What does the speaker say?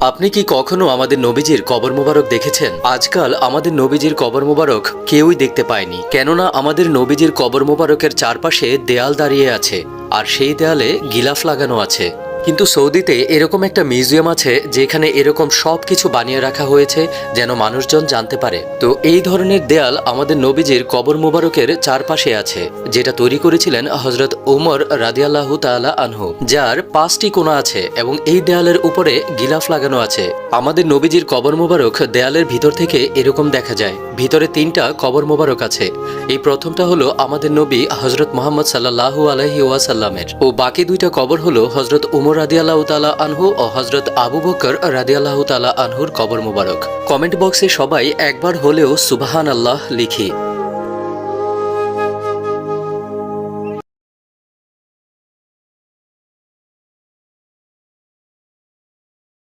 আপনি কি কখনো আমাদের নবীজির কবর মোবারক দেখেছেন? আজকাল আমাদের নবীজির কবর মোবারক কেউই দেখতে পায়নি। কেননা আমাদের নবীজির কবর মোবারকের চারপাশে দেয়াল দাঁড়িয়ে আছে, আর সেই দেয়ালে গিলাফ লাগানো আছে। কিন্তু সৌদিতে এরকম একটা মিউজিয়াম আছে যেখানে এরকম সব কিছু বানিয়ে রাখা হয়েছে যেন মানুষজন জানতে পারে। তো এই ধরনের দেয়াল আমাদের নবীজির কবর মোবারকের চারপাশে আছে, যেটা তৈরি করেছিলেন হজরত ওমর রাদিয়াল্লাহু তাআলা আনহু, যার পাঁচটি কোণা আছে এবং এই দেয়ালের উপরে গিলাফ লাগানো আছে। আমাদের নবীজির কবর মোবারক দেয়ালের ভিতর থেকে এরকম দেখা যায়। ভিতরে তিনটা কবর মোবারক আছে। এই প্রথমটা হলো আমাদের নবী হজরত মোহাম্মদ সাল্লাহু আলহি ওয়াসাল্লামের। ও বাকি দুইটা কবর হলো হজরত উমর রাদিয়াল্লাহু তালা আনহু ও হজরত আবু বকর রাদিয়াল্লাহ তালা আনহুর কবর মোবারক। কমেন্ট বক্সে সবাই একবার হলেও সুবাহান আল্লাহ লিখি।